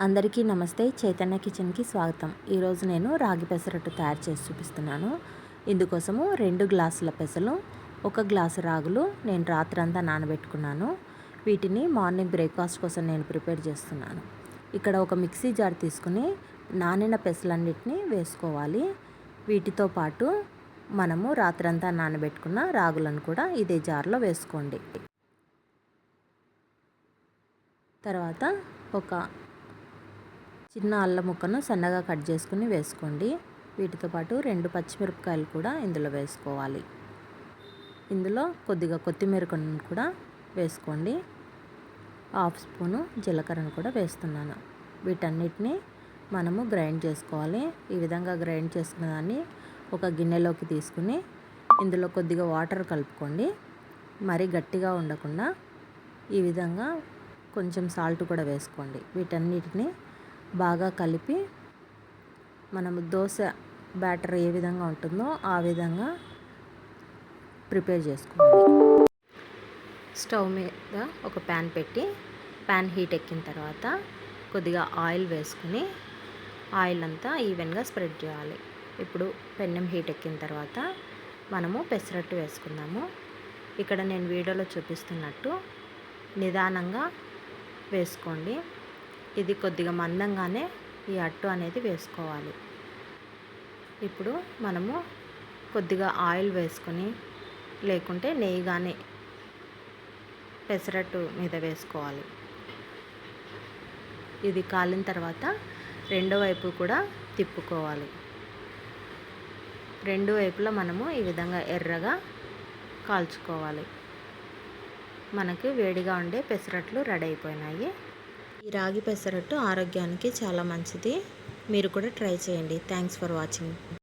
అందరికీ నమస్తే. చైతన్య కిచెన్కి స్వాగతం. ఈరోజు నేను రాగి పెసరట్టు తయారు చేసి చూపిస్తున్నాను. ఇందుకోసము రెండు గ్లాసుల పెసలు ఒక గ్లాసు రాగులు నేను రాత్రంతా నానబెట్టుకున్నాను. వీటిని మార్నింగ్ బ్రేక్ఫాస్ట్ కోసం నేను ప్రిపేర్ చేస్తున్నాను. ఇక్కడ ఒక మిక్సీ జార్ తీసుకుని నానిన పెసలన్నిటిని వేసుకోవాలి. వీటితో పాటు మనము రాత్రంతా నానబెట్టుకున్న రాగులను కూడా ఇదే జార్లో వేసుకోండి. తర్వాత ఒక చిన్న అల్లం ముక్కను సన్నగా కట్ చేసుకుని వేసుకోండి. వీటితో పాటు రెండు పచ్చిమిరపకాయలు కూడా ఇందులో వేసుకోవాలి. ఇందులో కొద్దిగా కొత్తిమీర కూడా వేసుకోండి. హాఫ్ స్పూను జీలకర్రను కూడా వేస్తున్నాను. వీటన్నిటిని మనము గ్రైండ్ చేసుకోవాలి. ఈ విధంగా గ్రైండ్ చేసుకున్న దాన్ని ఒక గిన్నెలోకి తీసుకుని ఇందులో కొద్దిగా వాటర్ కలుపుకోండి. మరీ గట్టిగా ఉండకుండా ఈ విధంగా కొంచెం సాల్ట్ కూడా వేసుకోండి. వీటన్నిటిని బాగా కలిపి మనము దోశ బ్యాటర్ ఏ విధంగా ఉంటుందో ఆ విధంగా ప్రిపేర్ చేసుకోవాలి. స్టవ్ మీద ఒక ప్యాన్ పెట్టి ప్యాన్ హీట్ ఎక్కిన తర్వాత కొద్దిగా ఆయిల్ వేసుకుని ఆయిల్ అంతా ఈవెన్గా స్ప్రెడ్ చేయాలి. ఇప్పుడు పెన్నెం హీట్ ఎక్కిన తర్వాత మనము పెసరట్టు వేసుకుందాము. ఇక్కడ నేను వీడియోలో చూపిస్తున్నట్టు నిదానంగా వేసుకోండి. ఇది కొద్దిగా మందంగానే ఈ అట్టు అనేది వేసుకోవాలి. ఇప్పుడు మనము కొద్దిగా ఆయిల్ వేసుకొని లేకుంటే నెయ్యి కానీ పెసరట్టు మీద వేసుకోవాలి. ఇది కాలిన తర్వాత రెండో వైపు కూడా తిప్పుకోవాలి. రెండు వైపులా మనము ఈ విధంగా ఎర్రగా కాల్చుకోవాలి. మనకి వేడిగా ఉండే పెసరట్లు రెడీ అయిపోయినాయి. ఈ రాగి పెసరట్టు ఆరోగ్యానికి చాలా మంచిది. మీరు కూడా ట్రై చేయండి. Thanks for watching